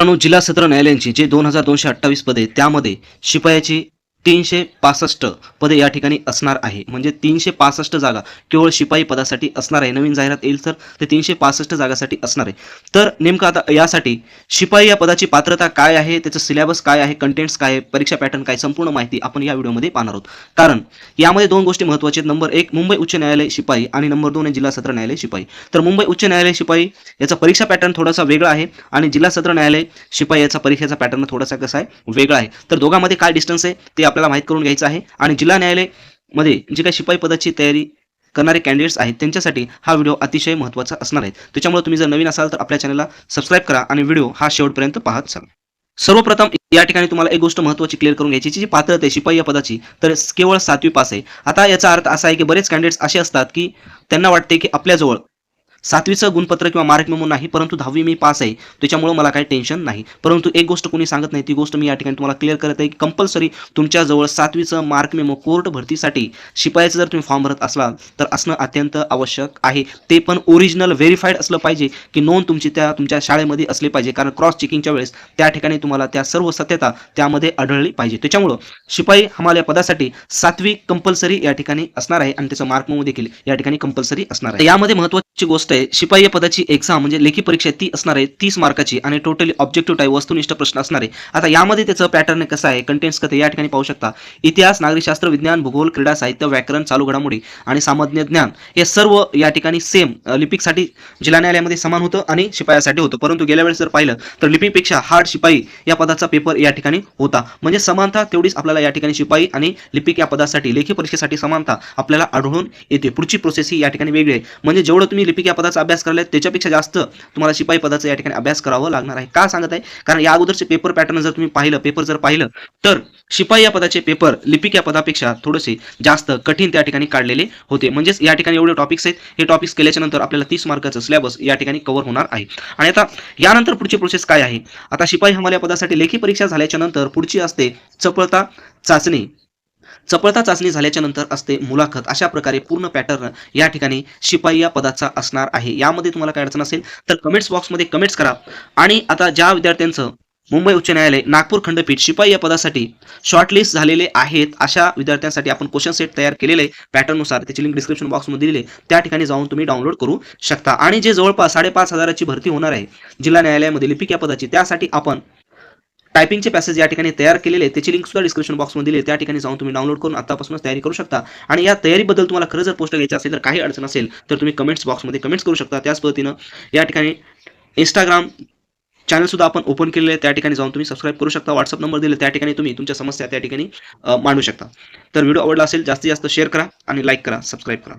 जिल्हा सत्र न्यायालयांची जे दोन हजार दोनशे अठ्ठावीस पदे त्यामध्ये शिपायाची तीनशे पासष्ट पदे या ठिकाणी असणार आहे. म्हणजे तीनशे पासष्ट जागा केवळ शिपाई पदासाठी असणार आहे. नवीन जाहिरात येईल तर ते तीनशे पासष्ट जागासाठी असणार आहे. तर नेमकं आता यासाठी शिपाई या पदाची पात्रता काय आहे? त्याचं सिलेबस काय आहे? कंटेंट्स काय आहे? परीक्षा पॅटर्न काय संपूर्ण माहिती आपण या व्हिडिओमध्ये पाहणार आहोत. कारण यामध्ये दोन गोष्टी महत्त्वाच्या आहेत. नंबर एक मुंबई उच्च न्यायालय शिपाई आणि नंबर दोन आहे जिल्हा सत्र न्यायालय शिपाई. तर मुंबई उच्च न्यायालय शिपाई याचा परीक्षा पॅटर्न थोडासा वेगळा आहे आणि जिल्हा सत्र न्यायालय शिपाई याचा परीक्षेचा पॅटर्न थोडासा कसा आहे? वेगळा आहे. तर दोघांमध्ये काय डिस्टन्स आहे? ते आपल्याला माहीत करून घ्यायचं आहे. आणि जिल्हा न्यायालयमध्ये जी काही शिपाई पदाची तयारी करणारे कॅन्डिडेट्स आहेत त्यांच्यासाठी हा व्हिडिओ अतिशय महत्त्वाचा असणार आहे. त्याच्यामुळे तुम्ही जर नवीन असाल तर आपल्या चॅनलला सबस्क्राईब करा आणि व्हिडिओ हा शेवटपर्यंत पाहत चला. सर्वप्रथम या ठिकाणी तुम्हाला एक गोष्ट महत्त्वाची क्लिअर करून घ्यायची जी पात्रता आहे शिपाई या पदाची तर केवळ सातवी पास आहे. आता याचा अर्थ असा आहे की बरेच कॅन्डिडेट्स असे असतात की त्यांना वाटते की आपल्याजवळ सातवीचं गुणपत्र किंवा मार्क मेमो नाही परंतु दहावी मी पास आहे त्याच्यामुळं मला काही टेन्शन नाही. परंतु एक गोष्ट कोणी सांगत नाही ती गोष्ट मी या ठिकाणी तुम्हाला क्लिअर करत आहे की कंपल्सरी तुमच्याजवळ सातवीचं मार्क मेमो कोर्ट भरतीसाठी शिपायाचं जर तुम्ही फॉर्म भरत असाल तर असणं अत्यंत आवश्यक आहे. ते पण ओरिजिनल व्हेरीफाईड असलं पाहिजे की नोंद तुमची त्या तुमच्या शाळेमध्ये असली पाहिजे कारण क्रॉस चेकिंगच्या वेळेस त्या ठिकाणी तुम्हाला त्या सर्व सत्यता त्यामध्ये आढळली पाहिजे. त्याच्यामुळं शिपाई हमाल या पदासाठी सातवी कंपल्सरी या ठिकाणी असणार आहे आणि त्याचं मार्क मेमो देखील या ठिकाणी कंपल्सरी असणार आहे. यामध्ये महत्त्वाची गोष्ट आहे शिपाई या पदाची एक्झाम म्हणजे लेखी परीक्षा ती असणार आहे तीस मार्काची आणि टोटली ऑब्जेक्टिव्ह टाईप वस्तुनिष्ठ प्रश्न असणार आहे. आता यामध्ये त्याचं पॅटर्न कसं आहे कंटेंट्स कथे या ठिकाणी पाहू शकता. इतिहास नागरिकशास्त्र विज्ञान भूगोल क्रीडा साहित्य व्याकरण चालू घडामोडी आणि सामान्य ज्ञान हे सर्व या ठिकाणी सेम लिपिकसाठी जिल्हा न्यायालयामध्ये समान होतं आणि शिपायासाठी होतं. परंतु गेल्या वेळेस जर पाहिलं तर लिपिकपेक्षा हार्ड शिपाई या पदाचा पेपर या ठिकाणी होता. म्हणजे समानता तेवढीच आपल्याला या ठिकाणी शिपाई आणि लिपिक या पदासाठी लेखी परीक्षेसाठी समानता आपल्याला आढळून येते. पुढची प्रोसेस ही या ठिकाणी वेगळी आहे. म्हणजे जेवढं तुम्ही लिपिक या पदाचा अभ्यास करायला त्याच्यापेक्षा जास्त तुम्हाला शिपाई पदाचा या ठिकाणी अभ्यास करावा लागणार आहे. का सांगत आहे? कारण या अगोदरचे पेपर पॅटर्न जर तुम्ही पाहिलं पेपर जर पाहिलं तर शिपाई या पदाचे पेपर लिपिक या पदापेक्षा थोडेसे जास्त कठीण त्या ठिकाणी काढलेले होते. म्हणजेच या ठिकाणी एवढे टॉपिक्स आहेत हे टॉपिक्स केल्याच्यानंतर आपल्याला तीस मार्काचं सिलेबस या ठिकाणी कव्हर होणार आहे. आणि आता यानंतर पुढची प्रोसेस काय आहे? आता शिपाई हमाल या पदासाठी लेखी परीक्षा झाल्याच्यानंतर पुढची असते चपळता चाचणी. चपळता चाचणी झाल्याच्यानंतर असते मुलाखत. अशा प्रकारे पूर्ण पॅटर्न या ठिकाणी शिपाई या पदाचा असणार आहे. यामध्ये तुम्हाला काय अडचण असेल तर कमेंट्स बॉक्समध्ये कमेंट्स करा. आणि आता ज्या विद्यार्थ्यांचं मुंबई उच्च न्यायालय नागपूर खंडपीठ शिपाई या पदासाठी शॉर्टलिस्ट झालेले आहेत अशा विद्यार्थ्यांसाठी आपण क्वेश्चन सेट तयार केलेले पॅटर्ननुसार त्याची लिंक डिस्क्रिप्शन बॉक्समध्ये दिली त्या ठिकाणी जाऊन तुम्ही डाउनलोड करू शकता. आणि जे जवळपास साडेपाच हजाराची भरती होणार आहे जिल्हा न्यायालयामध्ये लिपिक या पदाची त्यासाठी आपण टायपिंगचे पॅसेज या ठिकाणी तयार केलेले त्याची लिंक सुद्धा डिस्क्रिप्शन बॉक्समध्ये दिली त्या ठिकाणी जाऊन तुम्ही डाउनलोड करून आतापासूनच तयारी करू शकता. आणि या तयारीबद्दल तुम्हाला खरं जर पोस्ट घ्यायचं असेल तर काही अडचण असेल तर तुम्ही कमेंट्स बॉक्समध्ये कमेंट्स करू शकता. त्याच पद्धतीनं या ठिकाणी इंस्टाग्राम चॅनल सुद्धा आपण ओपन केलेले आहे त्या ठिकाणी जाऊन तुम्ही सबस्क्राईब करू शकता. व्हॉट्सअप नंबर दिले त्या ठिकाणी तुम्ही तुमच्या समस्या त्या ठिकाणी मांडू शकता. तर व्हिडिओ आवडला असेल जास्तीत जास्त शेअर करा आणि लाईक करा सबस्क्राईब करा.